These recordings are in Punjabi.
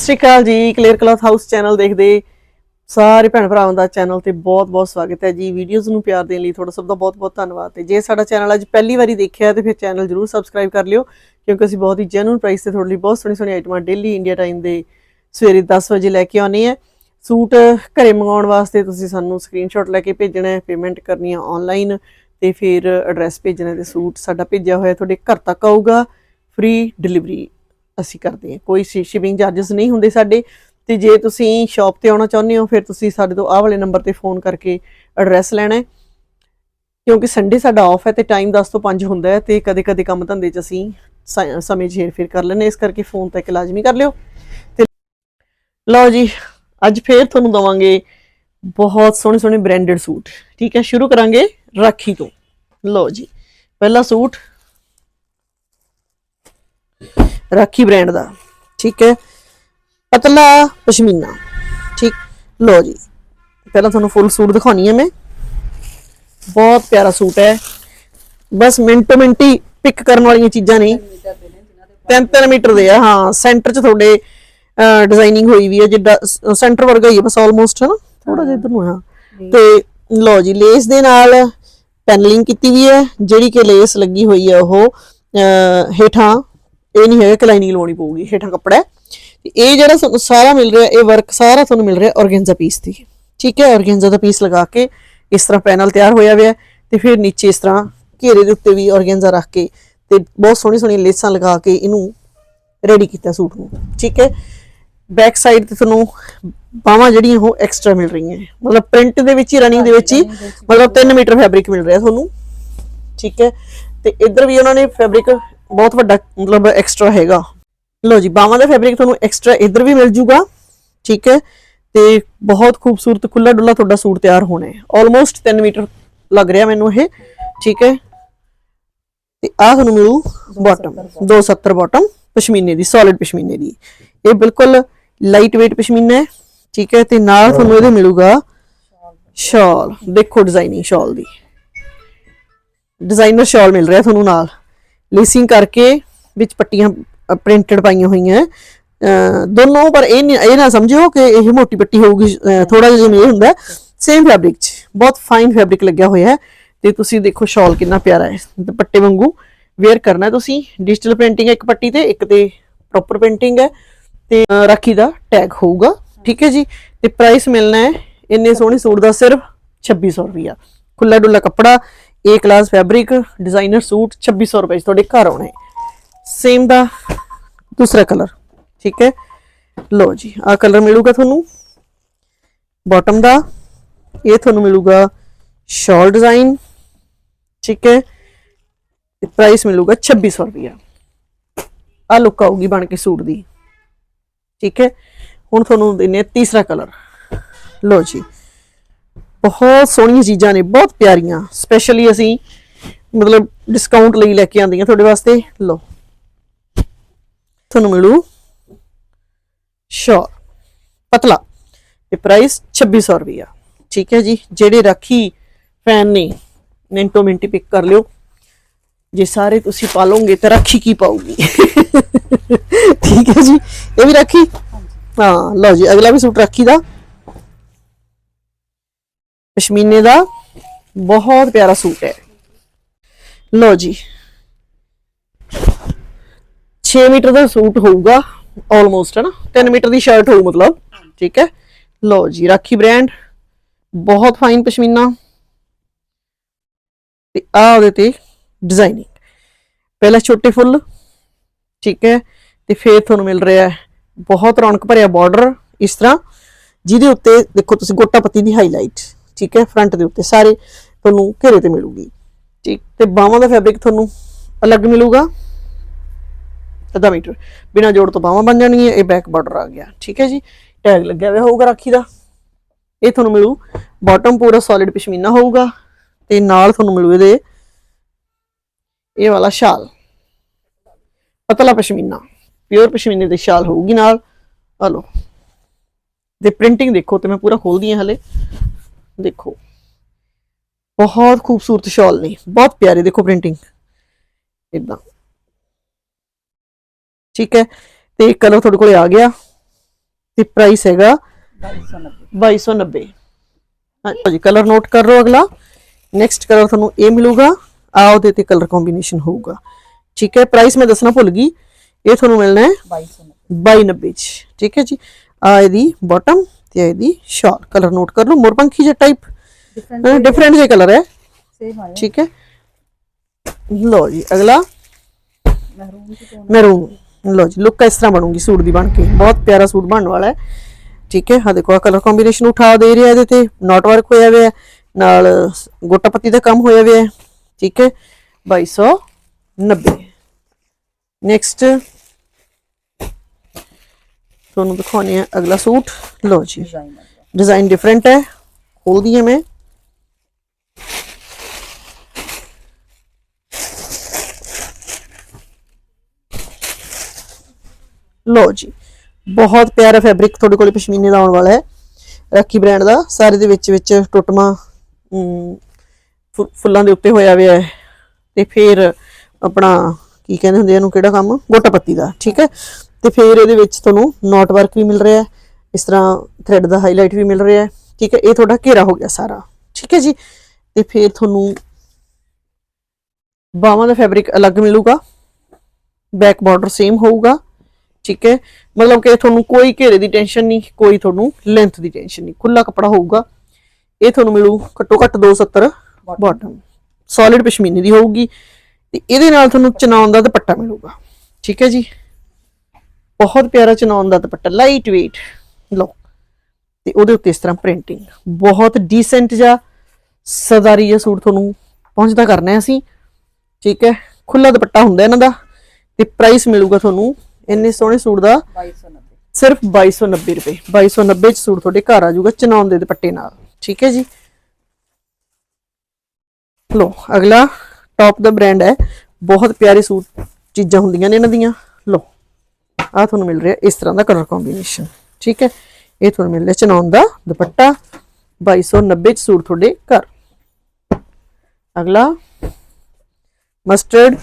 ਸਤਿ ਸ਼੍ਰੀ ਅਕਾਲ ਜੀ ਕਲੀਅਰ ਕਲੌਥ ਹਾਊਸ ਚੈਨਲ ਦੇਖਦੇ ਸਾਰੇ ਭੈਣ ਭਰਾਵਾਂ ਦਾ ਚੈਨਲ ਤੇ ਬਹੁਤ-ਬਹੁਤ ਸਵਾਗਤ ਹੈ ਜੀ। ਵੀਡੀਓਜ਼ ਨੂੰ ਪਿਆਰ ਦੇਣ ਲਈ ਤੁਹਾਡਾ ਸਭ ਦਾ ਬਹੁਤ-ਬਹੁਤ ਧੰਨਵਾਦ ਤੇ ਜੇ ਸਾਡਾ ਚੈਨਲ ਅੱਜ ਪਹਿਲੀ ਵਾਰੀ ਦੇਖਿਆ ਤੇ ਫਿਰ ਚੈਨਲ ਜਰੂਰ ਸਬਸਕ੍ਰਾਈਬ ਕਰ ਲਿਓ, ਕਿਉਂਕਿ ਅਸੀਂ ਬਹੁਤ ਹੀ ਜੈਨੂਨ ਪ੍ਰਾਈਸ ਤੇ ਤੁਹਾਡੇ ਲਈ ਬਹੁਤ ਸੋਹਣੀ ਸੋਹਣੀ ਆਈਟਮਾਂ ਡੇਲੀ ਇੰਡੀਆ ਟਾਈਮ ਦੇ ਸਵੇਰੇ 10 ਵਜੇ ਲੈ ਕੇ ਆਉਣੇ ਆ ਸੂਟ ਘਰੇ ਮੰਗਾਉਣ ਵਾਸਤੇ ਤੁਸੀਂ ਸਾਨੂੰ ਸਕਰੀਨਸ਼ਾਟ ਲੈ ਕੇ ਭੇਜਣਾ ਹੈ ਪੇਮੈਂਟ ਕਰਨੀ ਹੈ ਆਨਲਾਈਨ ਤੇ ਫਿਰ ਐਡਰੈਸ ਭੇਜਣਾ ਹੈ ਤੇ ਸੂਟ ਸਾਡਾ ਭੇਜਿਆ ਹੋਇਆ ਤੁਹਾਡੇ ਘਰ ਤੱਕ ਆਊਗਾ ਫ੍ਰੀ ਡਿਲੀਵਰੀ ਅਸੀਂ ਕਰਦੇ ਹਾਂ। ਕੋਈ ਸ਼ਿਪਿੰਗ ਚਾਰजेस ਨਹੀਂ ਹੁੰਦੇ ਸਾਡੇ। ਤੇ ਜੇ ਤੁਸੀਂ ਸ਼ਾਪ ਤੇ ਆਉਣਾ ਚਾਹੁੰਦੇ ਹੋ, ਫਿਰ ਤੁਸੀਂ ਸਾਡੇ ਤੋਂ ਆਹ ਵਾਲੇ ਨੰਬਰ ਤੇ ਫੋਨ ਕਰਕੇ ਐਡਰੈਸ ਲੈਣਾ ਹੈ। ਕਿਉਂਕਿ ਸੰਡੇ ਸਾਡਾ ਆਫ ਹੈ ਤੇ ਟਾਈਮ 10 ਤੋਂ 5 ਹੁੰਦਾ ਹੈ ਤੇ ਕਦੇ-ਕਦੇ ਕੰਮ ਧੰਦੇ 'ਚ ਅਸੀਂ ਸਮੇਂ 'ਚ ਹੇਰ ਫੇਰ ਕਰ ਲੈਂਦੇ ਇਸ ਕਰਕੇ ਫੋਨ ਤਾਂ ਇੱਕ ਲਾਜ਼ਮੀ ਕਰ ਲਿਓ। ਤੇ ਲਓ ਜੀ, ਅੱਜ ਫੇਰ ਤੁਹਾਨੂੰ ਦਵਾਂਗੇ ਬਹੁਤ ਸੋਹਣੇ ਸੋਹਣੇ ਬ੍ਰਾਂਡਡ ਸੂਟ। ਠੀਕ ਹੈ, ਸ਼ੁਰੂ ਕਰਾਂਗੇ ਰਾਖੀ ਤੋਂ। ਲਓ ਜੀ, ਪਹਿਲਾ ਸੂਟ। ਰਾਖੀ ਬ੍ਰਾਂਡ ਦਾ ਠੀਕ ਹੈ? ਪਤਲਾ ਪਸ਼ਮੀਨਾ ਠੀਕ? ਲਓ ਜੀ ਪਹਿਲਾਂ ਤੁਹਾਨੂੰ ਫੁੱਲ ਸੂਟ ਦਿਖਾਉਣੀ ਹੈ ਮੈਂ। ਬਹੁਤ ਪਿਆਰਾ ਸੂਟ ਹੈ। ਬਸ ਮਿੰਟੋ ਮਿੰਟੀ ਪਿਕ ਕਰਨ ਵਾਲੀਆਂ ਚੀਜ਼ਾਂ ਨਹੀਂ। 3-3 ਮੀਟਰ ਦੇ ਆ ਹਾਂ ਸੈਂਟਰ 'ਚ ਤੁਹਾਡੇ ਡਿਜ਼ਾਈਨਿੰਗ ਹੋਈ ਵੀ ਹੈ ਜਿੱਦਾਂ ਸੈਂਟਰ ਵਰਗਾ ਹੀ ਹੈ ਬਸ ਆਲਮੋਸਟ ਹੈ ਨਾ ਥੋੜਾ ਜਿਹਾ ਇਧਰ ਨੂੰ ਹਾਂ। ਤੇ ਲਓ ਜੀ ਲੇਸ ਦੇ ਨਾਲ ਪੈਨਲਿੰਗ ਕੀਤੀ ਵੀ ਹੈ ਜਿਹੜੀ ਕਿ ਲੇਸ ਲੱਗੀ ਹੋਈ ਹੈ ਉਹ ਹੇਠਾਂ ਇਹ ਨਹੀਂ ਹੈਗਾ ਕਿ ਲਾਈਨਿੰਗ ਲਵਾਉਣੀ ਪਊਗੀ ਹੇਠਾਂ ਕੱਪੜਾ ਇਹ ਜਿਹੜਾ ਤੁਹਾਨੂੰ ਸਾਰਾ ਮਿਲ ਰਿਹਾ ਇਹ ਵਰਕ ਸਾਰਾ ਤੁਹਾਨੂੰ ਮਿਲ ਰਿਹਾ ਔਰਗੈਂਜ਼ਾ ਪੀਸ ਦੀ। ਠੀਕ ਹੈ ਔਰਗੈਂਜ਼ਾ ਦਾ ਪੀਸ ਲਗਾ ਕੇ ਇਸ ਤਰ੍ਹਾਂ ਪੈਨਲ ਤਿਆਰ ਹੋਇਆ ਹੋਇਆ ਤੇ ਫਿਰ ਨੀਚੇ ਇਸ ਤਰ੍ਹਾਂ ਘੇਰੇ ਦੇ ਉੱਤੇ ਵੀ ਔਰਗੈਂਜ਼ਾ ਰੱਖ ਕੇ ਤੇ ਬਹੁਤ ਸੋਹਣੀ ਸੋਹਣੀ ਲੇਸਾਂ ਲਗਾ ਕੇ ਇਹਨੂੰ ਰੈਡੀ ਕੀਤਾ ਸੂਟ ਨੂੰ। ਠੀਕ ਹੈ ਬੈਕ ਸਾਈਡ ਤੇ ਤੁਹਾਨੂੰ ਬਾਹਾਂ ਜਿਹੜੀਆਂ ਉਹ ਐਕਸਟਰਾ ਮਿਲ ਰਹੀਆਂ। ਮਤਲਬ ਪ੍ਰਿੰਟ ਦੇ ਵਿੱਚ ਹੀ ਰਨਿੰਗ ਦੇ ਵਿੱਚ ਹੀ ਮਤਲਬ 3 ਮੀਟਰ ਫੈਬਰਿਕ ਮਿਲ ਰਿਹਾ ਤੁਹਾਨੂੰ। ਠੀਕ ਹੈ ਤੇ ਇੱਧਰ ਵੀ ਉਹਨਾਂ ਨੇ ਫੈਬਰਿਕ ਬਹੁਤ ਵੱਡਾ ਮਤਲਬ ਐਕਸਟਰਾ ਹੈਗਾ। ਲੋ ਜੀ ਬਾਹਾਂ ਦਾ ਫੈਬਰਿਕ ਤੁਹਾਨੂੰ ਐਕਸਟਰਾ ਇੱਧਰ ਵੀ ਮਿਲ ਜੂਗਾ ਠੀਕ ਹੈ? ਤੇ ਬਹੁਤ ਖੂਬਸੂਰਤ ਖੁੱਲਾ ਡੁੱਲਾ ਤੁਹਾਡਾ ਸੂਟ ਤਿਆਰ ਹੋਣਾ ਹੈ। ਆਲਮੋਸਟ 3 ਮੀਟਰ ਲੱਗ ਰਿਹਾ ਮੈਨੂੰ ਇਹ ਠੀਕ ਹੈ? ਤੇ ਆਹ ਤੁਹਾਨੂੰ ਮਿਲੂ ਬਾਟਮ 270 ਬਾਟਮ ਪਸ਼ਮੀਨੇ ਦੀ ਸੋਲਿਡ ਪਸ਼ਮੀਨੇ ਦੀ। ਇਹ ਬਿਲਕੁਲ ਲਾਈਟ weight ਪਸ਼ਮੀਨਾ ਹੈ ਠੀਕ ਹੈ? ਤੇ ਨਾਲ ਤੁਹਾਨੂੰ ਇਹਦੇ ਮਿਲੂਗਾ ਸ਼ਾਲ। ਦੇਖੋ ਡਿਜ਼ਾਈਨਿੰਗ ਸ਼ਾਲ ਦੀ। ਡਿਜ਼ਾਈਨਰ ਸ਼ਾਲ ਮਿਲ ਰਿਹਾ ਤੁਹਾਨੂੰ ਨਾਲ। ਲੇਸਿੰਗ ਕਰਕੇ ਵਿੱਚ ਪੱਟੀਆਂ ਪ੍ਰਿੰਟਡ ਪਾਈਆਂ ਹੋਈਆਂ। ਅਹ ਦੋਨੋਂ, ਪਰ ਇਹ ਇਹ ਨਾ ਸਮਝਿਓ ਕਿ ਇਹ ਮੋਟੀ ਪੱਟੀ ਹੋਊਗੀ ਥੋੜਾ ਜਿਹਾ ਜਿਵੇਂ ਇਹ ਹੁੰਦਾ ਸੇਮ ਫੈਬਰਿਕ 'ਚ। ਬਹੁਤ ਫਾਈਨ ਫੈਬਰਿਕ ਲੱਗਿਆ ਹੋਇਆ ਹੈ। ਤੇ ਤੁਸੀਂ ਦੇਖੋ ਸ਼ਾਲ ਕਿੰਨਾ ਪਿਆਰਾ ਹੈ। ਦੁਪੱਟੇ ਵਾਂਗੂ ਵੇਅਰ ਕਰਨਾ ਤੁਸੀਂ। ਡਿਜੀਟਲ ਪ੍ਰਿੰਟਿੰਗ ਹੈ ਇੱਕ ਪੱਟੀ ਤੇ, ਇੱਕ ਤੇ ਪ੍ਰੋਪਰ ਪ੍ਰਿੰਟਿੰਗ ਹੈ। ਤੇ ਰਾਖੀ ਦਾ ਟੈਗ ਹੋਊਗਾ। ਠੀਕ ਹੈ ਜੀ? ਤੇ ਪ੍ਰਾਈਸ ਮਿਲਣਾ ਹੈ। ਇੰਨੇ ਸੋਹਣੇ ਸੂਟ ਦਾ ਸਿਰਫ 2600 ਰੁਪਿਆ ਖੁੱਲਾ ਡੁੱਲਾ ਕੱਪੜਾ A class fabric designer suit 2600 ਰੁਪਏ 'ਚ ਤੁਹਾਡੇ ਘਰ ਆਉਣਾ। ਹੈ ਸੇਮ ਦਾ ਦੂਸਰਾ ਕਲਰ ਠੀਕ ਹੈ? ਲਓ ਜੀ ਆ ਕਲਰ ਮਿਲੂਗਾ ਤੁਹਾਨੂੰ। ਬਾਟਮ ਦਾ, ਇਹ ਤੁਹਾਨੂੰ ਮਿਲੂਗਾ ਸ਼ਾਲ ਡਿਜ਼ਾਈਨ ਠੀਕ ਹੈ? ਤੇ ਪ੍ਰਾਈਸ ਮਿਲੂਗਾ 2600 ਰੁਪਿਆ ਆ ਲੁੱਕ ਆਊਗੀ ਬਣ ਕੇ ਸੂਟ ਦੀ, ਠੀਕ ਹੈ? ਹੁਣ ਤੁਹਾਨੂੰ ਦਿੰਨੇ ਆ ਤੀਸਰਾ ਕਲਰ ਲਓ ਜੀ ਬਹੁਤ ਸੋਹਣੀਆਂ ਚੀਜ਼ਾਂ ਨੇ ਬਹੁਤ ਪਿਆਰੀਆਂ। ਸਪੈਸ਼ਲੀ ਅਸੀਂ ਮਤਲਬ ਡਿਸਕਾਊਂਟ ਲਈ ਲੈ ਕੇ ਆਂਦੀਆਂ ਤੁਹਾਡੇ ਵਾਸਤੇ। ਲਓ। ਤੁਹਾਨੂੰ ਮਿਲੂ। ਸ਼ੋਰ ਪਤਲਾ। ਤੇ ਪ੍ਰਾਈਸ 2600 ਰੁਪਇਆ ਠੀਕ ਹੈ ਜੀ। ਜਿਹੜੇ ਰਾਖੀ ਫੈਨ ਨੇ ਮਿੰਟੋ ਮਿੰਟੀ ਪਿਕ ਕਰ ਲਿਓ। ਜੇ ਸਾਰੇ ਤੁਸੀਂ ਪਾਲੋਗੇ ਤਾਂ ਰਾਖੀ ਕੀ ਪਾਉਗੀ ਠੀਕ ਹੈ ਜੀ। ਇਹ ਵੀ ਰਾਖੀ? ਹਾਂ ਲਓ ਜੀ। ਅਗਲਾ ਵੀ ਸੂਟ ਰਾਖੀ ਦਾ। ਪਸ਼ਮੀਨੇ ਦਾ ਬਹੁਤ ਪਿਆਰਾ ਸੂਟ ਹੈ। ਲਓ ਜੀ। 6 ਮੀਟਰ ਦਾ ਸੂਟ ਹੋਊਗਾ ਆਲਮੋਸਟ ਹੈ ਨਾ? 3 ਮੀਟਰ ਦੀ ਸ਼ਰਟ ਹੋਊ ਮਤਲਬ, ਠੀਕ ਹੈ? ਲਓ ਜੀ, ਰਾਖੀ ਬ੍ਰਾਂਡ ਬਹੁਤ ਫਾਈਨ ਪਸ਼ਮੀਨਾ। ਤੇ ਆ ਉਹਦੇ ਤੇ ਡਿਜ਼ਾਈਨਿੰਗ ਪਹਿਲਾਂ ਛੋਟੇ ਫੁੱਲ, ਠੀਕ ਹੈ? ਤੇ ਫਿਰ ਤੁਹਾਨੂੰ ਮਿਲ ਰਿਹਾ ਹੈ, ਬਹੁਤ ਰੌਣਕ ਭਰਿਆ ਬਾਰਡਰ ਇਸ ਤਰ੍ਹਾਂ। ਜਿਹਦੇ ਉੱਤੇ ਦੇਖੋ ਤੁਸੀਂ ਗੋਟਾ ਪੱਤੀ ਦੀ ਹਾਈਲਾਈਟ ਠੀਕ ਹੈ ਫਰੰਟ ਦੇ ਉੱਤੇ ਸਾਰੇ ਤੁਹਾਨੂੰ ਘੇਰੇ ਤੇ ਮਿਲੂਗੀ। ਠੀਕ। ਤੇ ਬਾਹਾਂ ਦਾ ਫੈਬਰਿਕ ਤੁਹਾਨੂੰ ਅਲੱਗ ਮਿਲੂਗਾ। ਅੱਧਾ ਮੀਟਰ ਬਿਨਾ ਜੋੜ ਤੋਂ ਬਾਹਾਂ ਬਣ ਜਾਣਗੀਆਂ ਇਹ ਬੈਕ ਬਾਰਡਰ ਆ ਗਿਆ। ਠੀਕ ਹੈ ਜੀ ਟੈਗ ਲੱਗਿਆ ਹੋਇਆ ਹੋਊਗਾ ਰਾਖੀ ਦਾ। ਇਹ ਤੁਹਾਨੂੰ ਮਿਲੂ ਬਾਟਮ ਪੂਰਾ ਸੋਲਿਡ ਪਸ਼ਮੀਨਾ ਹੋਊਗਾ ਤੇ ਨਾਲ ਤੁਹਾਨੂੰ ਮਿਲੂ ਇਹਦੇ ਇਹ ਵਾਲਾ ਸ਼ਾਲ। ਪਤਲਾ ਪਸ਼ਮੀਨਾ ਪਿਓਰ ਪਸ਼ਮੀਨੇ ਦੇ ਸ਼ਾਲ ਹੋਊਗੀ ਨਾਲ। ਲਓ। ਤੇ ਪ੍ਰਿੰਟਿੰਗ ਦੇਖੋ ਤੇ ਮੈਂ ਪੂਰਾ ਖੋਲਦੀ ਹਾਂ ਹਲੇ। ਦੇਖੋ। ਬਹੁਤ ਖੂਬਸੂਰਤ ਸ਼ਾਲ ਨੇ ਬਹੁਤ ਪਿਆਰੇ ਦੇਖੋ ਪ੍ਰਿੰਟਿੰਗ ਇਦਾਂ ਠੀਕ ਹੈ ਤੇ ਕਲਰ ਤੁਹਾਡੇ ਕੋਲੇ ਆ ਗਿਆ ਤੇ ਪ੍ਰਾਈਸ ਹੈਗਾ 2290 2290 ਹਾਂਜੀ ਕਲਰ ਨੋਟ ਕਰ ਲਓ ਅਗਲਾ। ਨੈਕਸਟ ਕਲਰ ਤੁਹਾਨੂੰ ਇਹ ਮਿਲੂਗਾ ਆ ਉਹਦੇ ਤੇ ਕਲਰ ਕੰਬੀਨੇਸ਼ਨ ਹੋਊਗਾ। ਠੀਕ ਹੈ ਪ੍ਰਾਈਸ ਮੈਂ ਦੱਸਣਾ ਭੁੱਲ ਗਈ ਇਹ ਤੁਹਾਨੂੰ ਮਿਲਣਾ ਹੈ 2290 2290 ਚ। ਠੀਕ ਹੈ ਜੀ ਆ ਇਹਦੀ ਬਾਟਮ ਤੇ ਇਹਦੀ ਸ਼ਾਲ ਕਲਰ ਨੋਟ ਕਰ ਲਓ ਮੋਰਪੰਖੀ ਜਿਹਾ ਟਾਈਪ ਡਿਫਰੈਂਟ ਜਿਹਾ ਕਲਰ ਹੈ। ਠੀਕ ਹੈ। ਲਓ ਜੀ ਅਗਲਾ। ਟੋਨ ਮੈਰੂਨ ਲਓ ਜੀ ਲੁੱਕ ਇਸ ਤਰ੍ਹਾਂ ਬਣੂਗੀ ਸੂਟ ਦੀ ਬਣ ਕੇ। ਬਹੁਤ ਪਿਆਰਾ ਸੂਟ ਬਣਨ ਵਾਲਾ ਹੈ। ਠੀਕ ਹੈ ਆ ਦੇਖੋ ਆ ਕਲਰ ਕੰਬੀਨੇਸ਼ਨ ਉਠਾ ਦੇ ਰਿਹਾ ਇਹਦੇ ਤੇ। ਨੋਟ ਵਰਕ ਹੋਇਆ ਹੋਇਆ ਹੈ, ਨਾਲ ਗੋਟਾ ਪੱਤੀ ਦਾ ਕੰਮ ਹੋਇਆ ਹੋਇਆ ਹੈ। ਠੀਕ ਹੈ। 2290 ਨੈਕਸਟ ਤੁਹਾਨੂੰ ਦਿਖਾਉਣੇ ਆ ਅਗਲਾ ਸੂਟ। ਲੋ ਜੀ। ਡਿਜ਼ਾਈਨ ਡਿਫਰੈਂਟ ਹੈ। ਖੋਲਦੀ ਹਾਂ ਮੈਂ। ਲੋ ਜੀ। ਬਹੁਤ ਪਿਆਰਾ ਫੈਬਰਿਕ ਤੁਹਾਡੇ ਕੋਲ ਪਸ਼ਮੀਨੇ ਦਾ ਆਉਣ ਵਾਲਾ ਹੈ। ਰੱਖੀ ਬ੍ਰਾਂਡ ਦਾ। ਸਾਰੇ ਦੇ ਵਿੱਚ ਵਿੱਚ ਟੁੱਟਮਾ ਫੁੱਲਾਂ ਦੇ ਉੱਤੇ ਹੋਇਆ ਹੋਇਆ ਹੈ। ਤੇ ਫਿਰ ਆਪਣਾ ਕੀ ਕਹਿੰਦੇ ਹੁੰਦੇ ਇਹਨੂੰ ਕਿਹੜਾ ਕੰਮ? ਗੋਟਾ ਪੱਤੀ ਦਾ। ਠੀਕ ਹੈ? ਤੇ ਫਿਰ ਇਹਦੇ ਵਿੱਚ ਤੁਹਾਨੂੰ ਨੋਟ ਵਰਕ ਵੀ ਮਿਲ ਰਿਹਾ ਹੈ ਇਸ ਤਰ੍ਹਾਂ ਥ੍ਰੈਡ ਦਾ ਹਾਈਲਾਈਟ ਵੀ ਮਿਲ ਰਿਹਾ ਹੈ ਠੀਕ ਹੈ ਇਹ ਤੁਹਾਡਾ ਘੇਰਾ ਹੋ ਗਿਆ ਸਾਰਾ ਠੀਕ ਹੈ ਜੀ। ਤੇ ਫਿਰ ਤੁਹਾਨੂੰ ਬਾਹਾਂ ਦਾ ਫੈਬਰਿਕ ਅਲੱਗ ਮਿਲੂਗਾ ਬੈਕ ਬਾਰਡਰ ਸੇਮ ਹੋਊਗਾ ਠੀਕ ਹੈ। ਮਤਲਬ ਕਿ ਤੁਹਾਨੂੰ ਕੋਈ ਘੇਰੇ ਦੀ ਟੈਨਸ਼ਨ ਨਹੀਂ ਕੋਈ ਤੁਹਾਨੂੰ ਲੈਂਥ ਦੀ ਟੈਨਸ਼ਨ ਨਹੀਂ ਖੁੱਲਾ ਕੱਪੜਾ ਹੋਊਗਾ। ਇਹ ਤੁਹਾਨੂੰ ਮਿਲੂ ਘੱਟੋ ਘੱਟ 270 ਬਾਟਮ ਸੋਲਿਡ ਪਸ਼ਮੀਨੇ ਦੀ ਹੋਊਗੀ ਤੇ ਇਹਦੇ ਨਾਲ ਤੁਹਾਨੂੰ ਚਨਾਉਣ ਦਾ ਦੁਪੱਟਾ ਮਿਲੂਗਾ ਠੀਕ ਹੈ ਜੀ। ਬਹੁਤ ਪਿਆਰਾ ਚਨਾਉਣ ਦਾ ਦੁਪੱਟਾ ਲਾਈਟ weight ਲਓ ਤੇ ਉਹਦੇ ਉੱਤੇ ਇਸ ਤਰ੍ਹਾਂ ਪ੍ਰਿੰਟਿੰਗ ਬਹੁਤ ਡੀਸੈਂਟ ਜਿਹਾ ਸਦਾਰੀ ਜਿਹਾ ਸੂਟ ਤੁਹਾਨੂੰ ਪਹੁੰਚਦਾ ਕਰਨਾ ਹੈ ਅਸੀਂ। ਠੀਕ ਹੈ ਖੁੱਲਾ ਦੁਪੱਟਾ ਹੁੰਦਾ ਇਹਨਾਂ ਦਾ ਤੇ ਪ੍ਰਾਈਸ ਮਿਲੂਗਾ ਤੁਹਾਨੂੰ ਇੰਨੇ ਸੋਹਣੇ ਸੂਟ ਦਾ। 2290 ਸਿਰਫ 2290 ਰੁਪਏ। 2290 ਚ ਸੂਟ ਤੁਹਾਡੇ ਘਰ ਆ ਜਾਊਗਾ ਚਨਾਉਣ ਦੇ ਦੁਪੱਟੇ ਨਾਲ। ਠੀਕ ਹੈ ਜੀ। ਲੋ ਅਗਲਾ ਟੌਪ ਦਾ ਬ੍ਰਾਂਡ ਹੈ। ਬਹੁਤ ਪਿਆਰੇ ਸੂਟ ਚੀਜ਼ਾਂ ਹੁੰਦੀਆਂ ਨੇ ਇਹਨਾਂ ਦੀਆਂ। ਲੋ ਆ ਤੁਹਾਨੂੰ ਮਿਲ ਰਿਹਾ ਇਸ ਤਰ੍ਹਾਂ ਦਾ ਕਲਰ ਕੰਬੀਨੇਸ਼ਨ ਠੀਕ ਹੈ? ਇਹ ਤੁਹਾਨੂੰ ਮਿਲ ਰਿਹਾ ਚਨਾਉਣ ਦਾ ਦੁਪੱਟਾ 2290 ਚ ਸੂਟ ਤੁਹਾਡੇ ਘਰ। ਅਗਲਾ ਮਸਟਰਡ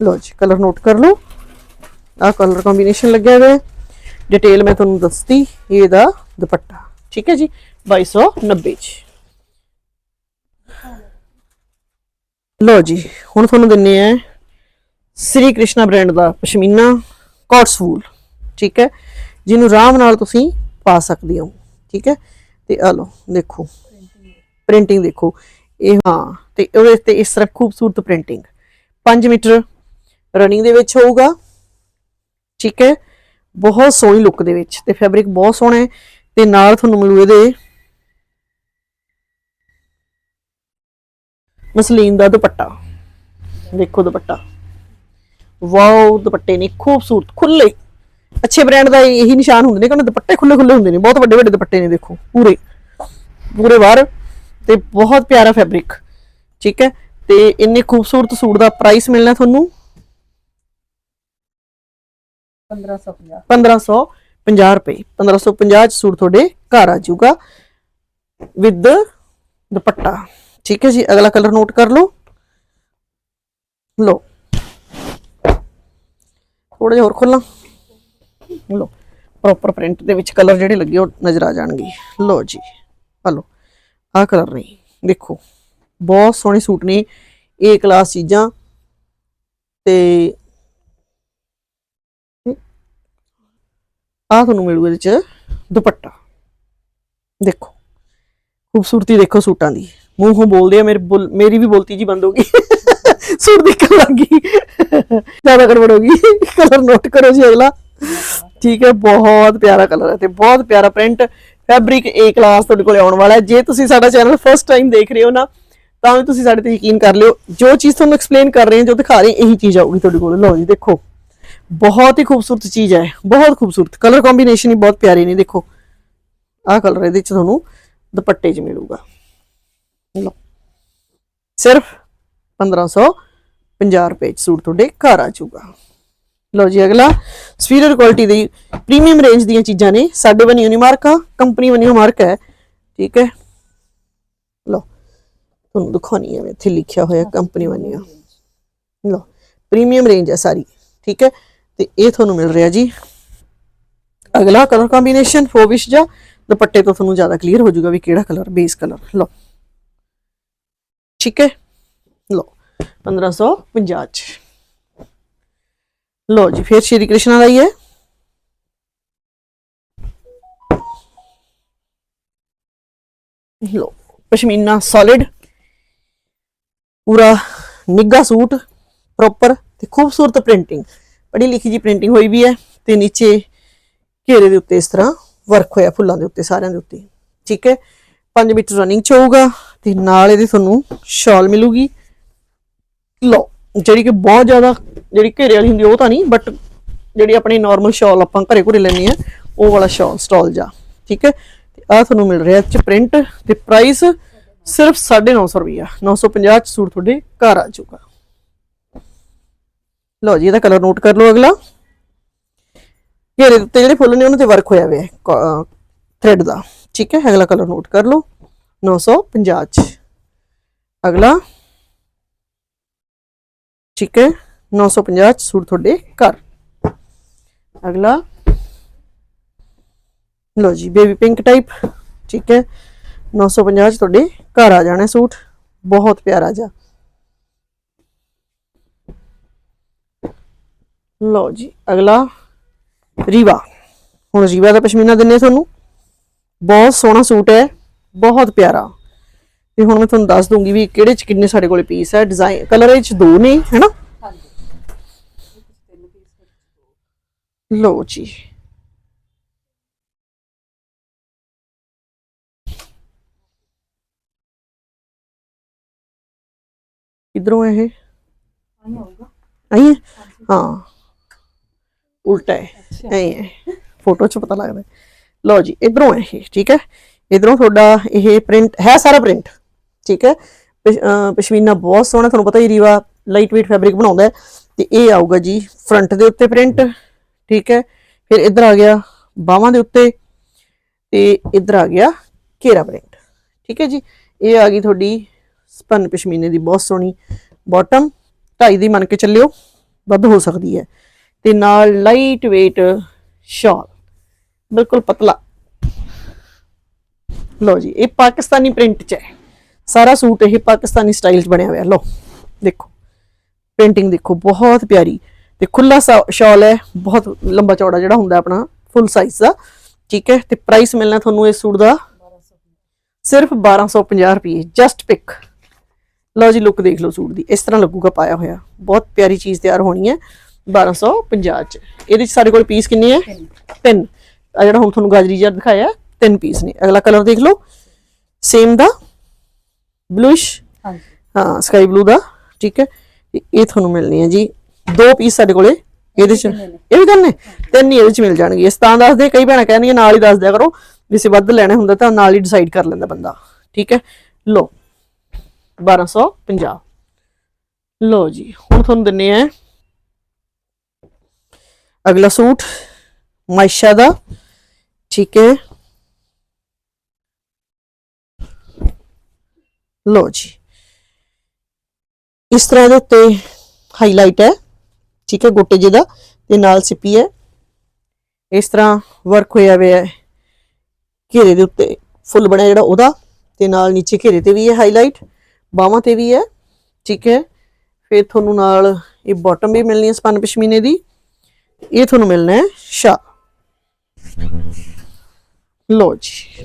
ਲੋ ਜੀ ਕਲਰ ਨੋਟ ਕਰ ਲਓ। ਆ ਕਲਰ ਕੰਬੀਨੇਸ਼ਨ ਲੱਗਿਆ ਹੋਇਆ ਡਿਟੇਲ ਮੈਂ ਤੁਹਾਨੂੰ ਦੱਸਤੀ, ਇਹਦਾ ਦੁਪੱਟਾ, ਠੀਕ ਹੈ ਜੀ? 2290 ਚ। ਲੋ ਜੀ, ਹੁਣ ਤੁਹਾਨੂੰ ਦਿੰਨੇ ਆ ਸ੍ਰੀ ਕ੍ਰਿਸ਼ਨਾ ਬ੍ਰਾਂਡ ਦਾ ਪਸ਼ਮੀਨਾ। ਕੋਟਸ ਵੂਲ, ਠੀਕ ਹੈ? ਜਿਹਨੂੰ ਆਰਾਮ ਨਾਲ ਤੁਸੀਂ ਪਾ ਸਕਦੇ ਹੋ, ਠੀਕ ਹੈ? ਤੇ ਆ ਲੋ ਦੇਖੋ। ਪ੍ਰਿੰਟਿੰਗ ਦੇਖੋ। ਇਹ ਹਾਂ, ਤੇ ਉਹਦੇ ਤੇ ਇਸ ਤਰ੍ਹਾਂ ਖੂਬਸੂਰਤ ਪ੍ਰਿੰਟਿੰਗ 5 ਮੀਟਰ ਰਨਿੰਗ ਦੇ ਵਿੱਚ ਹੋਊਗਾ, ਠੀਕ ਹੈ? ਬਹੁਤ ਸੋਹਣੀ ਲੁੱਕ ਦੇ ਵਿੱਚ ਤੇ ਫੈਬਰਿਕ ਬਹੁਤ ਸੋਹਣਾ ਹੈ ਤੇ ਨਾਲ ਤੁਹਾਨੂੰ ਮਿਲੂ ਇਹਦੇ ਮਸਲੀਨ ਦਾ ਦੁਪੱਟਾ। ਦੇਖੋ ਦੁਪੱਟਾ। ਵਾਓ ਦੁਪੱਟੇ ਨੇ ਖੂਬਸੂਰਤ ਖੁੱਲੇ ਅੱਛੇ ਬ੍ਰਾਂਡ ਦਾ ਇਹੀ ਨਿਸ਼ਾਨ ਹੁੰਦੇ ਨੇ ਕਿ ਉਹਨਾਂ ਦੁਪੱਟੇ ਖੁੱਲੇ ਖੁੱਲੇ ਹੁੰਦੇ ਨੇ। ਬਹੁਤ ਵੱਡੇ ਵੱਡੇ ਦੁਪੱਟੇ ਨੇ ਦੇਖੋ ਪੂਰੇ। ਪੂਰੇ ਬਾਹਰ ਤੇ ਬਹੁਤ ਪਿਆਰਾ ਫੈਬਰਿਕ ਠੀਕ ਹੈ? ਤੇ ਇੰਨੇ ਖੂਬਸੂਰਤ ਸੂਟ ਦਾ ਪ੍ਰਾਈਸ ਮਿਲਣਾ ਤੁਹਾਨੂੰ? 1550 1550 ਰੁਪਏ। 1550 ਚ ਸੂਟ ਤੁਹਾਡੇ ਘਰ ਆ ਜਾਊਗਾ ਵਿਦ ਦੁਪੱਟਾ। ਠੀਕ ਹੈ ਜੀ ਅਗਲਾ ਕਲਰ ਨੋਟ ਕਰ ਲਓ। ਲਓ ਥੋੜਾ ਜਿਹਾ ਹੋਰ ਖੋਲਾਂ। ਲਓ ਪ੍ਰੋਪਰ ਪ੍ਰਿੰਟ ਦੇ ਵਿੱਚ ਕਲਰ ਜਿਹੜੇ ਲੱਗੇ ਉਹ ਨਜ਼ਰ ਆ ਜਾਣਗੇ। ਲਓ ਜੀ ਆ ਲਓ ਆ ਕਲਰ ਨੇ। ਦੇਖੋ, ਬਹੁਤ ਸੋਹਣੇ ਸੂਟ ਨੇ ਏ ਕਲਾਸ ਚੀਜ਼ਾਂ। ਤੇ ਆ ਤੁਹਾਨੂੰ ਮਿਲੂ ਇਹਦੇ ਚ ਦੁਪੱਟਾ। ਦੇਖੋ, ਖੂਬਸੂਰਤੀ ਦੇਖੋ ਸੂਟਾਂ ਦੀ। ਮੂੰਹੋਂ ਬੋਲਦੇ ਆ, ਮੇਰੇ ਬੋਲ- ਮੇਰੀ ਵੀ ਬੋਲਤੀ ਜੀ ਬੰਦ ਹੋ ਗਈ। ਸੂਟ ਦੇਖਣ ਲੱਗੀ ਜ਼ਿਆਦਾ ਗੜਬੜ ਹੋ ਗਈ। ਕਲਰ ਨੋਟ ਕਰੋ ਜੀ ਅਗਲਾ। ਠੀਕ ਹੈ, ਬਹੁਤ ਪਿਆਰਾ ਕਲਰ ਹੈ ਤੇ ਬਹੁਤ ਪਿਆਰਾ ਪ੍ਰਿੰਟ। ਫੈਬਰਿਕ ਏ ਕਲਾਸ ਤੁਹਾਡੇ ਕੋਲ ਆਉਣ ਵਾਲਾ ਹੈ। ਜੇ ਤੁਸੀਂ ਸਾਡਾ ਚੈਨਲ ਫਸਟ ਟਾਈਮ ਦੇਖ ਰਹੇ ਹੋ ਨਾ, ਤਾਂ ਵੀ ਤੁਸੀਂ ਸਾਡੇ ਤੇ ਯਕੀਨ ਕਰ ਲਿਓ। ਜੋ ਚੀਜ਼ ਤੁਹਾਨੂੰ ਐਕਸਪਲੇਨ ਕਰ ਰਹੇ ਹਾਂ, ਜੋ ਦਿਖਾ ਰਹੇ ਇਹੀ ਚੀਜ਼ ਆਊਗੀ ਤੁਹਾਡੇ ਕੋਲ। ਲਓ ਜੀ, ਦੇਖੋ। ਬਹੁਤ ਹੀ ਖੂਬਸੂਰਤ ਚੀਜ਼ ਹੈ। ਬਹੁਤ ਖੂਬਸੂਰਤ। ਕਲਰ ਕੰਬੀਨੇਸ਼ਨ ਹੀ ਬਹੁਤ ਪਿਆਰੇ ਨੇ, ਦੇਖੋ। ਆਹ ਕਲਰ ਇਹਦੇ ਚ ਤੁਹਾਨੂੰ ਦੁਪੱਟੇ 'ਚ ਮਿਲੂਗਾ। ਲਓ। ਸਿਰਫ 1550 ਰੁਪਏ 'ਚ ਸੂਟ ਤੁਹਾਡੇ ਘਰ ਆ ਜਾਊਗਾ। ਲਓ ਜੀ ਅਗਲਾ ਸਫੀਰਰ ਕੁਆਲਿਟੀ ਦੀ ਪ੍ਰੀਮੀਅਮ ਰੇਂਜ ਦੀਆਂ ਚੀਜ਼ਾਂ ਨੇ, ਸਾਡੇ ਬਣੀ ਯੂਨੀਮਾਰਕ ਆ ਕੰਪਨੀ ਬਣੀ ਮਾਰਕ ਹੈ, ਠੀਕ ਹੈ। ਲਓ, ਤੁਹਾਨੂੰ ਦਿਖਾਉਣੀ ਹੈ ਮੈਂ, ਇੱਥੇ ਲਿਖਿਆ ਹੋਇਆ ਕੰਪਨੀ ਬਣੀ ਆ। ਲਓ ਪ੍ਰੀਮੀਅਮ ਰੇਂਜ ਹੈ ਸਾਰੀ, ਠੀਕ ਹੈ। ਤੇ ਇਹ ਤੁਹਾਨੂੰ ਮਿਲ ਰਿਹਾ ਜੀ। ਅਗਲਾ ਕਲਰ ਕੰਬੀਨੇਸ਼ਨ ਫੋਵਿਸ਼ ਜਾਂ, ਦੁਪੱਟੇ ਤੋਂ ਤੁਹਾਨੂੰ ਜ਼ਿਆਦਾ ਕਲੀਅਰ ਹੋ ਜਾਊਗਾ ਵੀ ਕਿਹੜਾ ਕਲਰ ਬੇਸ ਕਲਰ ਲਓ, ਠੀਕ ਹੈ। ਲਓ 1550 ਚ। ਲਓ ਜੀ, ਫਿਰ ਸ਼੍ਰੀ ਕ੍ਰਿਸ਼ਨ ਦਾ ਹੀ ਹੈ। ਲਓ, ਪਸ਼ਮੀਨਾ ਸੋਲਿਡ ਪੂਰਾ ਨਿੱਘਾ ਸੂਟ ਪ੍ਰੋਪਰ ਤੇ ਖੂਬਸੂਰਤ ਪ੍ਰਿੰਟਿੰਗ ਪੜੀ ਲਿਖੀ ਜੀ ਪ੍ਰਿੰਟਿੰਗ ਹੋਈ ਵੀ ਹੈ ਤੇ ਨੀਚੇ ਘੇਰੇ ਦੇ ਉੱਤੇ ਇਸ ਤਰ੍ਹਾਂ ਵਰਕ ਹੋਇਆ, ਫੁੱਲਾਂ ਦੇ ਉੱਤੇ, ਸਾਰਿਆਂ ਦੇ ਉੱਤੇ। ਠੀਕ ਹੈ? 5 ਮੀਟਰ ਰਨਿੰਗ ਚ ਹੋਊਗਾ ਤੇ ਨਾਲ ਇਹਦੀ ਤੁਹਾਨੂੰ ਸ਼ਾਲ ਮਿਲੂਗੀ। ਲਓ, ਜਿਹੜੀ ਕਿ ਬਹੁਤ ਜ਼ਿਆਦਾ ਜਿਹੜੀ ਘੇਰੇ ਵਾਲੀ ਹੁੰਦੀ ਉਹ ਤਾਂ ਨਹੀਂ ਬਟ ਜਿਹੜੀ ਆਪਣੀ ਨਾਰਮਲ ਸ਼ਾਲ ਆਪਾਂ ਘਰੇ ਘਰੇ ਲੈਣੀ ਆ, ਉਹ ਵਾਲਾ ਸ਼ਾਲ ਸਟਾਲ ਜਾ, ਠੀਕ ਹੈ? ਤੇ ਆ ਤੁਹਾਨੂੰ ਮਿਲ ਰਿਹਾ ਚ ਪ੍ਰਿੰਟ ਤੇ ਪ੍ਰਾਈਸ ਸਿਰਫ 950 ਰੁਪਿਆ 950 ਚ ਸੂਟ ਤੁਹਾਡੇ ਘਰ ਆ ਜਾਊਗਾ। ਲਓ ਜੀ, ਇਹਦਾ ਕਲਰ ਨੋਟ ਕਰ ਲਓ ਅਗਲਾ। ਘੇਰੇ ਉੱਤੇ ਜਿਹੜੇ ਫੁੱਲ ਨੇ, ਉਹਨਾਂ ਤੇ ਵਰਕ ਹੋਇਆ ਹੋਇਆ ਹੈ ਥ੍ਰੈਡ ਦਾ, ਠੀਕ ਹੈ? ਅਗਲਾ ਕਲਰ ਨੋਟ ਕਰ ਲਓ 950 ਚ। ਅਗਲਾ। ਠੀਕ ਹੈ 950 ਚ ਸੂਟ ਤੁਹਾਡੇ ਘਰ। ਅਗਲਾ। ਲੋ ਜੀ ਬੇਬੀ ਪਿੰਕ ਟਾਈਪ ਠੀਕ ਹੈ 950 ਚ ਤੁਹਾਡੇ ਘਰ ਆ ਜਾਣਾ ਸੂਟ। ਬਹੁਤ ਪਿਆਰਾ ਜਾ ਲੋ ਜੀ, ਅਗਲਾ। ਰੀਵਾ। ਹੁਣ ਰੀਵਾ ਦਾ ਪਸ਼ਮੀਨਾ ਦਿੰਨੇ ਤੁਹਾਨੂੰ। ਬਹੁਤ ਸੋਹਣਾ ਸੂਟ ਹੈ, ਬਹੁਤ ਪਿਆਰਾ। ਤੇ ਹੁਣ ਮੈਂ ਤੁਹਾਨੂੰ ਦੱਸ ਦੂੰਗੀ ਵੀ ਕਿਹੜੇ ਚ ਕਿੰਨੇ ਸਾਡੇ ਕੋਲੇ ਪੀਸ ਹੈ ਡਿਜ਼ਾਈਨ ਕਲਰ ਇਹ ਚ ਦੋ ਨੇ ਹੈਨਾ? ਲਓ ਜੀ। ਇਧਰੋਂ ਇਹ? ਆਈ ਹੋਊਗਾ ਆਈ ਹੈ? ਹਾਂ। ਉਲਟਾ ਹੈ। ਐ ਹੈ। ਫੋਟੋ 'ਚ ਪਤਾ ਲੱਗਦਾ ਹੈ। ਲਓ ਜੀ ਇਧਰੋਂ ਹੈ ਇਹ ਠੀਕ ਹੈ? ਇਧਰੋਂ ਤੁਹਾਡਾ ਇਹ ਪ੍ਰਿੰਟ ਹੈ ਸਾਰਾ ਪ੍ਰਿੰਟ ਠੀਕ ਹੈ? ਪਸ਼- ਪਸ਼ਮੀਨਾ ਬਹੁਤ ਸੋਹਣਾ, ਤੁਹਾਨੂੰ ਪਤਾ ਹੀ ਰੀਵਾ ਲਾਈਟ weight ਫੈਬਰਿਕ ਬਣਾਉਂਦਾ ਹੈ। ਤੇ ਇਹ ਆਊਗਾ ਜੀ ਫਰੰਟ ਦੇ ਉੱਤੇ ਪ੍ਰਿੰਟ ਠੀਕ ਹੈ? ਫਿਰ ਇੱਧਰ ਆ ਗਿਆ ਬਾਹਾਂ ਦੇ ਉੱਤੇ ਤੇ ਇੱਧਰ ਆ ਗਿਆ ਘੇਰਾ ਪ੍ਰਿੰਟ ਠੀਕ ਹੈ ਜੀ? ਇਹ ਆ ਗਈ ਤੁਹਾਡੀ ਸਪਨ ਪਸ਼ਮੀਨੇ ਦੀ ਬਹੁਤ ਸੋਹਣੀ ਬਾਟਮ ਢਾਈ ਦੀ ਮੰਨ ਕੇ ਚੱਲਿਓ, ਵੱਧ ਹੋ ਸਕਦੀ ਹੈ। ਤੇ ਨਾਲ ਲਾਈਟ weight ਸ਼ਾਲ ਬਿਲਕੁਲ ਪਤਲਾ। ਲਓ ਜੀ, ਇਹ ਪਾਕਿਸਤਾਨੀ ਪ੍ਰਿੰਟ ਚ ਹੈ। ਸਾਰਾ ਸੂਟ ਇਹ ਪਾਕਿਸਤਾਨੀ ਸਟਾਈਲ ਚ ਬਣਿਆ ਹੋਇਆ ਲਓ ਦੇਖੋ ਪੇਂਟਿੰਗ ਦੇਖੋ ਬਹੁਤ ਪਿਆਰੀ ਤੇ ਖੁੱਲਾ ਸ਼ਾਲ ਹੈ ਬਹੁਤ ਲੰਬਾ ਚੌੜਾ ਜਿਹੜਾ ਹੁੰਦਾ ਆਪਣਾ ਫੁੱਲ ਸਾਈਜ਼ ਦਾ ਠੀਕ ਹੈ ਤੇ ਪ੍ਰਾਈਸ ਮਿਲਣਾ ਤੁਹਾਨੂੰ ਇਸ ਸੂਟ ਦਾ ਸਿਰਫ 1250 ਰੁਪਏ ਜਸਟ ਪਿਕ ਲਓ ਜੀ ਲੁੱਕ ਦੇਖ ਲਓ ਸੂਟ ਦੀ ਇਸ ਤਰ੍ਹਾਂ ਲੱਗੂਗਾ ਪਾਇਆ ਹੋਇਆ ਬਹੁਤ ਪਿਆਰੀ ਚੀਜ਼ ਤਿਆਰ ਹੋਣੀ ਹੈ 1250 ਚ। ਇਹਦੇ ਚ ਸਾਡੇ ਕੋਲ ਪੀਸ ਕਿੰਨੇ ਹੈ? ਤਿੰਨ। ਆ ਜਿਹੜਾ ਹੁਣ ਤੁਹਾਨੂੰ ਗਾਜਰੀ ਜਿਹਾ ਦਿਖਾਇਆ ਤਿੰਨ ਪੀਸ ਨੇ। ਅਗਲਾ ਕਲਰ ਦੇਖ ਲਓ ਸੇਮ ਦਾ ਬਲੂਇਸ਼ ਹਾਂਜੀ। ਹਾਂ ਸਕਾਈ ਬਲੂ ਦਾ ਠੀਕ ਹੈ। ਇਹ ਤੁਹਾਨੂੰ ਮਿਲਣੀ ਹੈ ਜੀ। ਦੋ ਪੀਸ ਸਾਡੇ ਕੋਲੇ ਇਹਦੇ ਚ ਇਹ ਵੀ ਤਿੰਨ ਨੇ ਤਿੰਨ ਹੀ ਇਹਦੇ ਚ ਮਿਲ ਜਾਣਗੇ। ਇਸ ਤਾਂ ਦੱਸਦੇ ਕਈ ਭੈਣਾਂ ਕਹਿੰਦੀਆਂ ਨਾਲ ਹੀ ਦੱਸ ਦਿਆ ਕਰੋ ਵੀ ਸੇ ਵੱਧ ਲੈਣੇ ਹੁੰਦਾ ਤਾਂ ਨਾਲ ਹੀ ਡਿਸਾਈਡ ਕਰ ਲੈਂਦਾ ਬੰਦਾ। ਠੀਕ ਹੈ? ਲੋ 1250 ਲੋ ਜੀ ਹੁਣ ਤੁਹਾਨੂੰ ਦਿੰਨੇ ਆ। ਅਗਲਾ ਸੂਟ ਮਾਇਸ਼ਾ ਦਾ। ਠੀਕ ਹੈ? ਲੋ ਜੀ। ਇਸ ਤਰ੍ਹਾਂ ਦੇ ਉੱਤੇ ਹਾਈਲਾਈਟ ਹੈ, ਠੀਕ ਹੈ, ਗੋਟੇ ਜਿਹਦਾ ਤੇ ਨਾਲ ਸਿੱਪੀ ਹੈ। ਇਸ ਤਰ੍ਹਾਂ ਵਰਕ ਹੋਇਆ ਹੋਇਆ ਹੈ, ਘੇਰੇ ਦੇ ਉੱਤੇ ਫੁੱਲ ਬਣਿਆ ਜਿਹੜਾ ਉਹਦਾ, ਤੇ ਨਾਲ ਨੀਚੇ ਘੇਰੇ ਤੇ ਵੀ ਹੈ ਹਾਈਲਾਈਟ ਬਾਹਾਂ ਤੇ ਵੀ ਹੈ, ਠੀਕ ਹੈ। ਫਿਰ ਤੁਹਾਨੂੰ ਨਾਲ ਇਹ ਬਾਟਮ ਵੀ ਮਿਲਣੀ ਹੈ ਸਪਨ ਪਸ਼ਮੀਨੇ ਦੀ, ਇਹ ਤੁਹਾਨੂੰ ਮਿਲਣਾ ਹੈ ਸ਼ਾ ਲੋ ਜੀ।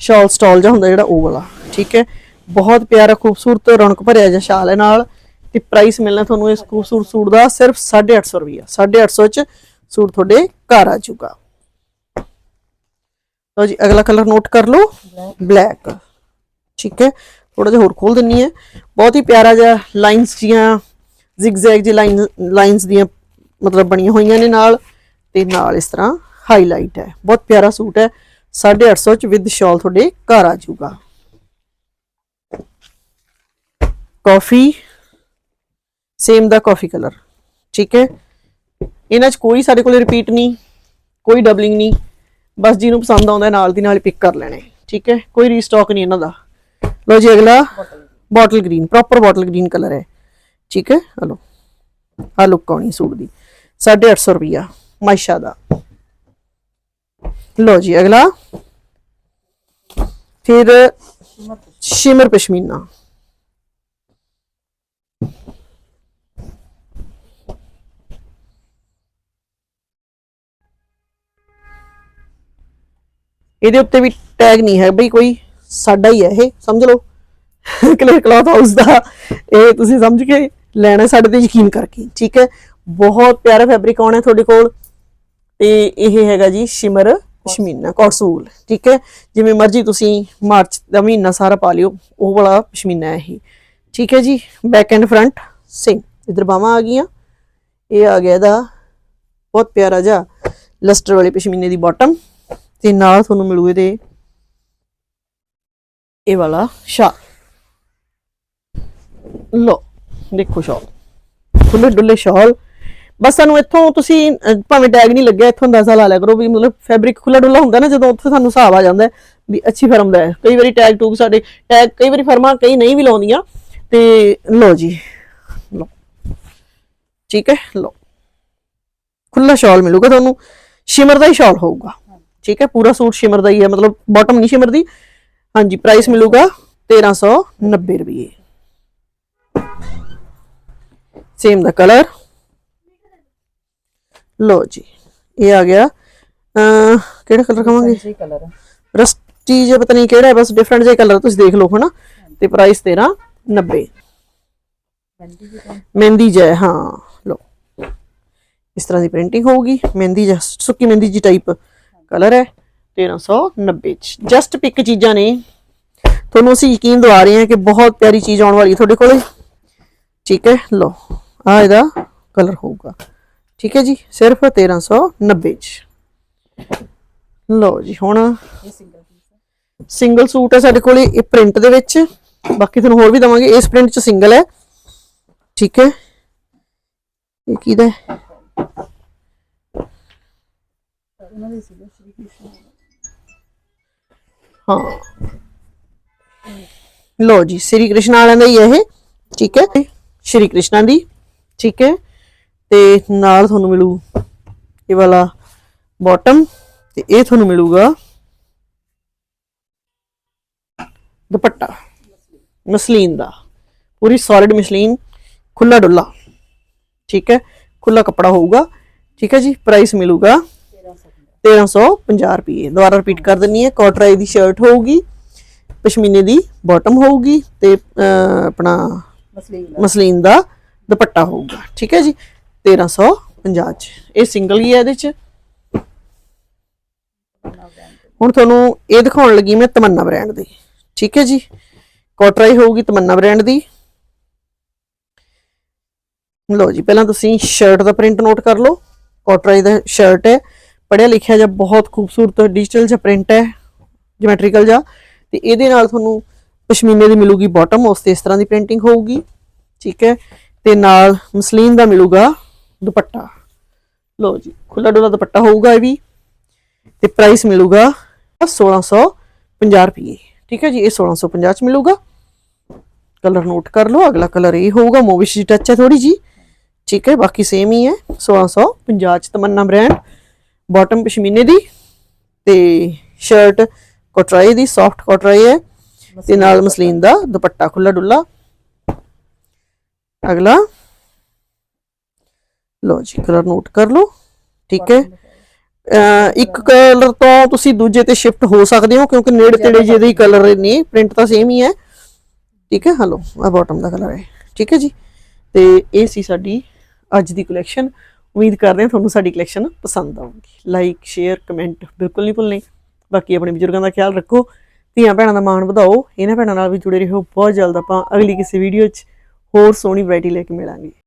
ਸ਼ਾਲ ਸਟਾਲ ਜਿਹਾ ਹੁੰਦਾ ਜਿਹੜਾ ਉਹ ਵਾਲਾ, ਠੀਕ ਹੈ। ਬਹੁਤ ਪਿਆਰਾ, ਖੂਬਸੂਰਤ ਰੌਣਕ ਭਰਿਆ ਜਿਹਾ ਸ਼ਾਲ ਹੈ ਨਾਲ ਤੇ ਪ੍ਰਾਈਸ ਮਿਲਣਾ ਤੁਹਾਨੂੰ ਇਸ ਖੂਬਸੂਰਤ ਸੂਟ ਦਾ ਸਿਰਫ 850 ਰੁਪਈਆ। 850 ਚ ਸੂਟ ਤੁਹਾਡੇ ਘਰ ਆ ਜਾਊਗਾ। ਲਓ ਜੀ, ਅਗਲਾ ਕਲਰ ਨੋਟ ਕਰ ਲਓ। ਬਲੈਕ ਠੀਕ ਹੈ ਥੋੜਾ ਜਿਹਾ ਹੋਰ ਖੋਲ ਦਿੰਨੀ ਹੈ। ਬਹੁਤ ਹੀ ਪਿਆਰਾ ਜਿਹਾ ਲਾਈਨਸ ਜੀਆਂ ਜ਼ਿਗਜ਼ੈਗ ਜੀ ਲਾਈਨ ਲਾਈਨਸ ਦੀਆਂ ਮਤਲਬ ਬਣੀਆਂ ਹੋਈਆਂ ਨੇ ਨਾਲ ਤੇ ਨਾਲ ਇਸ ਤਰ੍ਹਾਂ ਹਾਈਲਾਈਟ ਹੈ। ਬਹੁਤ ਪਿਆਰਾ ਸੂਟ ਹੈ। 850 ਚ ਵਿਦ ਸ਼ਾਲ ਤੁਹਾਡੇ ਘਰ ਆ ਜਾਊਗਾ। ਕਾਫੀ ਸੇਮ ਦਾ ਕਾਫੀ ਕਲਰ ਠੀਕ ਹੈ? ਇਹਨਾਂ 'ਚ ਕੋਈ ਸਾਡੇ ਕੋਲ ਰਿਪੀਟ ਨਹੀਂ, ਕੋਈ ਡਬਲਿੰਗ ਨਹੀਂ, ਬਸ ਜਿਹਨੂੰ ਪਸੰਦ ਆਉਂਦਾ ਨਾਲ ਦੀ ਨਾਲ ਪਿਕ ਕਰ ਲੈਣੇ ਠੀਕ ਹੈ? ਕੋਈ ਰੀਸਟਾਕ ਨਹੀਂ ਇਹਨਾਂ ਦਾ। ਲਓ ਜੀ ਅਗਲਾ bottle green proper bottle green colour ਹੈ, ਠੀਕ ਹੈ? ਹਲੋ ਆ ਲੁੱਕ ਆਉਣੀ ਸੂਟ ਦੀ 850 ਰੁਪਿਆ ਮਾਇਸ਼ਾ ਦਾ ਲਓ ਜੀ ਅਗਲਾ, ਫਿਰ ਸ਼ਿਮਰ ਪਸ਼ਮੀਨਾ। ਇਹਦੇ ਉੱਤੇ ਵੀ ਟੈਗ ਨਹੀਂ ਹੈ ਬਈ ਕੋਈ ਸਾਡਾ ਹੀ ਹੈ ਇਹ ਸਮਝ ਲਓ। ਕਲੀਅਰ ਕਲੌਥ ਹਾਊਸ ਦਾ ਇਹ ਤੁਸੀਂ ਸਮਝ ਕੇ ਲੈਣਾ ਸਾਡੇ ਤੇ ਯਕੀਨ ਕਰਕੇ। ਠੀਕ ਹੈ? ਬਹੁਤ ਪਿਆਰਾ ਫੈਬਰਿਕ ਆਉਣਾ ਤੁਹਾਡੇ ਕੋਲ। ਤੇ ਇਹ ਹੈਗਾ ਜੀ ਸ਼ਿਮਰ ਪਸ਼ਮੀਨਾ ਕੌਟਸੂਲ ਠੀਕ ਹੈ? ਜਿਵੇਂ ਮਰਜ਼ੀ ਤੁਸੀਂ ਮਾਰਚ ਦਾ ਮਹੀਨਾ ਸਾਰਾ ਪਾ ਲਿਓ ਉਹ ਵਾਲਾ ਪਸ਼ਮੀਨਾ ਹੈ ਇਹ। ਠੀਕ ਹੈ ਜੀ? ਬੈਕ ਐਂਡ ਫਰੰਟ ਸੇਮ ਇਧਰ ਬਾਹਾਂ ਆ ਗਈਆਂ। ਇਹ ਆ ਗਿਆ ਇਹਦਾ ਬਹੁਤ ਪਿਆਰਾ ਜਿਹਾ ਲਸਟਰ ਵਾਲੇ ਪਸ਼ਮੀਨੇ ਦੀ ਬਾਟਮ ਤੇ ਨਾਲ ਤੁਹਾਨੂੰ ਮਿਲੂ ਇਹਦੇ ਇਹ ਵਾਲਾ ਸ਼ਾਲ ਲੋ ਦੇਖੋ ਸ਼ਾਲ। ਖੁੱਲੇ ਡੁੱਲੇ ਸ਼ਾਲ। ਬਸ ਸਾਨੂੰ ਇੱਥੋਂ ਤੁਸੀਂ ਭਾਵੇਂ ਟੈਗ ਨਹੀਂ ਲੱਗਿਆ, ਇੱਥੋਂ ਅੰਦਾਜ਼ਾ ਲਾ ਲਿਆ ਕਰੋ ਵੀ ਮਤਲਬ ਫੈਬਰਿਕ ਖੁੱਲਾ ਡੁੱਲਾ ਹੁੰਦਾ ਨਾ, ਜਦੋਂ ਉੱਥੇ ਸਾਨੂੰ ਹਿਸਾਬ ਆ ਜਾਂਦਾ ਵੀ ਅੱਛੀ ਫਰਮ ਦਾ ਹੈ। ਕਈ ਵਾਰੀ ਟੈਗ ਟੂਗ ਸਾਡੇ, ਟੈਗ ਕਈ ਵਾਰੀ ਫਰਮਾਂ ਕਈ ਨਹੀਂ ਵੀ ਲਾਉਂਦੀਆਂ। ਤੇ ਲੋ ਜੀ ਲੋ ਠੀਕ ਹੈ ਲੋ ਖੁੱਲਾ ਸ਼ਾਲ ਮਿਲੂਗਾ ਤੁਹਾਨੂੰ, ਸ਼ਿਮਰ ਦਾ ਹੀ ਸ਼ਾਲ ਹੋਊਗਾ। ਠੀਕ ਹੈ ਪੂਰਾ ਸੂਟ ਸ਼ਿਮਰ ਦਾ ਹੀ ਹੈ ਮਤਲਬ ਬਾਟਮ ਨਹੀਂ ਸ਼ਿਮਰ ਦੀ ਹਾਂਜੀ ਪ੍ਰਾਈਸ ਮਿਲੂਗਾ 1390 ਰੁਪਏ ਸੇਮ ਦਾ ਕਲਰ ਲੋ ਜੀ ਇਹ ਆ ਗਿਆ ਅਹ ਕਿਹੜਾ ਕਲਰ ਕਵਾਂਗੇ ਸਹੀ ਕਲਰ ਹੈ ਰਸਟੀ ਜੇ ਪਤਾ ਨਹੀਂ ਕਿਹੜਾ ਹੈ ਬਸ ਡਿਫਰੈਂਟ ਜਿਹਾ ਕਲਰ ਤੁਸੀਂ ਦੇਖ ਲਓ ਹਨਾ ਤੇ ਪ੍ਰਾਈਸ 1390 ਬੰਦੀ ਜੀ ਤਾਂ ਮਹਿੰਦੀ ਜੈ ਹਾਂ ਲੋ ਇਸ ਤਰ੍ਹਾਂ ਦੀ ਪ੍ਰਿੰਟਿੰਗ ਹੋਊਗੀ ਮਹਿੰਦੀ ਜੈ ਸੁੱਕੀ ਮਹਿੰਦੀ ਜੀ ਟਾਈਪ ਕਲਰ ਹੈ 1390 ਚ। ਜਸਟ ਪਿਕ ਚੀਜ਼ਾਂ ਨੇ। ਤੁਹਾਨੂੰ ਅਸੀਂ ਯਕੀਨ ਦਿਵਾ ਰਹੇ ਹਾਂ ਕਿ ਬਹੁਤ ਪਿਆਰੀ ਚੀਜ਼ ਆਉਣ ਵਾਲੀ ਹੈ ਤੁਹਾਡੇ ਕੋਲੇ। ਠੀਕ ਹੈ ਲੋ ਆ ਇਹਦਾ ਕਲਰ ਹੋਊਗਾ। ਠੀਕ ਹੈ ਜੀ, ਸਿਰਫ 1390 ਚ। ਲੋ ਜੀ, ਹੁਣ ਸਿੰਗਲ ਸਿੰਗਲ ਸੂਟ ਹੈ ਸਾਡੇ ਕੋਲੇ ਇਹ ਪ੍ਰਿੰਟ ਦੇ ਵਿੱਚ। ਬਾਕੀ ਤੁਹਾਨੂੰ ਹੋਰ ਵੀ ਦਵਾਂਗੇ, ਇਸ ਪ੍ਰਿੰਟ ਚ ਸਿੰਗਲ ਹੈ। ਠੀਕ ਹੈ, ਇਹ ਕਿਹਦਾ ਹੈ? ਹਾਂ। ਲੋ ਜੀ, ਸ੍ਰੀ ਕ੍ਰਿਸ਼ਨ ਵਾਲਿਆਂ ਦਾ ਹੀ ਇਹ, ਠੀਕ ਹੈ? ਸ਼੍ਰੀ ਕ੍ਰਿਸ਼ਨਾ ਦੀ, ਠੀਕ ਹੈ? ਤੇ ਨਾਲ ਤੁਹਾਨੂੰ ਮਿਲੂ ਇਹ ਵਾਲਾ ਬਾਟਮ ਤੇ ਇਹ ਤੁਹਾਨੂੰ ਮਿਲੂਗਾ ਦੁਪੱਟਾ, ਮਸਲੀਨ ਦਾ। ਪੂਰੀ ਸੋਲਿਡ ਮਸਲੀਨ ਖੁੱਲਾ ਡੁੱਲਾ ਠੀਕ ਹੈ? ਖੁੱਲਾ ਕੱਪੜਾ ਹੋਊਗਾ, ਠੀਕ ਹੈ ਜੀ? ਪ੍ਰਾਈਸ ਮਿਲੂਗਾ 1350 ਰੁਪਏ। ਦੁਬਾਰਾ ਰਿਪੀਟ ਕਰ ਦਿੰਨੀ ਹੈ ਕੋਟਰਾਈ ਦੀ ਸ਼ਰਟ ਹੋਊਗੀ ਪਸ਼ਮੀਨੇ ਦੀ ਬਾਟਮ ਹੋਊਗੀ ਤੇ ਆਪਣਾ ਮਸਲੀਨ ਦਾ। ਦੁਪੱਟਾ ਹੋਊਗਾ। ਠੀਕ ਹੈ ਜੀ? 1350 ਚ। ਇਹ ਸਿੰਗਲ ਹੀ ਹੈ ਇਹਦੇ ਚ। ਹੁਣ ਤੁਹਾਨੂੰ ਇਹ ਦਿਖਾਉਣ ਲੱਗੀ ਮੈਂ ਤਮੰਨਾ ਬ੍ਰਾਂਡ ਦੀ। ਠੀਕ ਹੈ ਜੀ? ਕੋਟਰਾਈ ਹੋਊਗੀ ਤਮੰਨਾ ਬ੍ਰਾਂਡ ਦੀ। ਲਓ ਜੀ ਪਹਿਲਾਂ ਤੁਸੀਂ ਸ਼ਰਟ ਦਾ ਪ੍ਰਿੰਟ ਨੋਟ ਕਰ ਲਓ। ਕੋਟਰਾਈ ਦਾ ਸ਼ਰਟ ਹੈ। ਪੜਿਆ ਲਿਖਿਆ ਜਾਂ ਬਹੁਤ ਖੂਬਸੂਰਤ ਡਿਜੀਟਲ ਜਾਂ ਪ੍ਰਿੰਟ ਹੈ ਜਿਓਮੈਟ੍ਰੀਕਲ ਜਾਂ ਤੇ ਇਹਦੇ ਨਾਲ ਤੁਹਾਨੂੰ ਪਸ਼ਮੀਨੇ ਦੀ ਮਿਲੂਗੀ ਬਾਟਮ ਉਸ ਤੇ ਇਸ ਤਰ੍ਹਾਂ ਦੀ ਪ੍ਰਿੰਟਿੰਗ ਹੋਊਗੀ, ਠੀਕ ਹੈ, ਤੇ ਨਾਲ ਮਸਲੀਨ ਦਾ ਮਿਲੂਗਾ ਦੁਪੱਟਾ। ਲਓ ਜੀ ਖੁੱਲਾ ਡੁੱਲਾ ਦੁਪੱਟਾ ਹੋਊਗਾ ਇਹ ਵੀ, ਤੇ ਪ੍ਰਾਈਸ ਮਿਲੂਗਾ 1650 ਰੁਪਏ ਠੀਕ ਹੈ ਜੀ, ਇਹ 1650 ਚ ਮਿਲੂਗਾ। ਕਲਰ ਨੋਟ ਕਰ ਲਓ, ਅਗਲਾ ਕਲਰ ਇਹ ਹੋਊਗਾ, ਮੋਵਿਸ਼ ਜੀ ਟੱਚ ਹੈ ਥੋੜੀ ਜੀ ਠੀਕ ਹੈ, ਬਾਕੀ ਸੇਮ ਹੀ ਹੈ 1650 ਚ ਤਮੰਨਾ ਬ੍ਰਾਂਡ ਬਾਟਮ ਪਸ਼ਮੀਨੇ ਦੀ ਤੇ ਸ਼ਰਟ ਕੋਟਰਾਈ ਦੀ ਸੌਫਟ ਕੋਟਰਾਈ ਹੈ ਤੇ ਨਾਲ ਮਸਲੀਨ ਦਾ ਦੁਪੱਟਾ ਖੁੱਲਾ ਡੁੱਲਾ। ਅਗਲਾ। ਲੋ ਜੀ ਕਲਰ ਨੋਟ ਕਰ ਲਓ ਠੀਕ ਹੈ। ਇੱਕ ਕਲਰ ਤੋਂ ਤੁਸੀਂ ਦੂਜੇ ਤੇ ਸ਼ਿਫਟ ਹੋ ਸਕਦੇ ਹੋ ਕਿਉਂਕਿ ਨੇੜੇ ਤੇੜੇ ਜਿਹਦੇ ਹੀ ਕਲਰ ਨੇ ਪ੍ਰਿੰਟ ਤਾਂ ਸੇਮ ਹੀ ਹੈ। ਠੀਕ ਹੈ ਹਲੋ ਆ ਬਾਟਮ ਦਾ ਕਲਰ ਹੈ। ਠੀਕ ਹੈ ਜੀ ਤੇ ਇਹ ਸੀ ਸਾਡੀ ਅੱਜ ਦੀ ਕਲੈਕਸ਼ਨ ਉਮੀਦ ਕਰਦੇ ਹਾਂ ਤੁਹਾਨੂੰ ਸਾਡੀ ਕਲੈਕਸ਼ਨ ਪਸੰਦ ਆਊਗੀ। ਲਾਈਕ ਸ਼ੇਅਰ ਕਮੈਂਟ ਬਿਲਕੁਲ ਨਹੀਂ ਭੁੱਲਣੀ। ਬਾਕੀ ਆਪਣੇ ਬਜ਼ੁਰਗਾਂ ਦਾ ਖਿਆਲ ਰੱਖੋ, ਧੀਆਂ ਭੈਣਾਂ ਦਾ ਮਾਣ ਵਧਾਓ, ਇਹਨਾਂ ਭੈਣਾਂ ਨਾਲ ਵੀ ਜੁੜੇ ਰਹੋ। ਬਹੁਤ ਜਲਦ ਆਪਾਂ ਅਗਲੀ ਕਿਸੇ ਵੀਡੀਓ 'ਚ ਹੋਰ ਸੋਹਣੀ ਵੈਰਾਈਟੀ ਲੈ ਕੇ ਮਿਲਾਂਗੇ।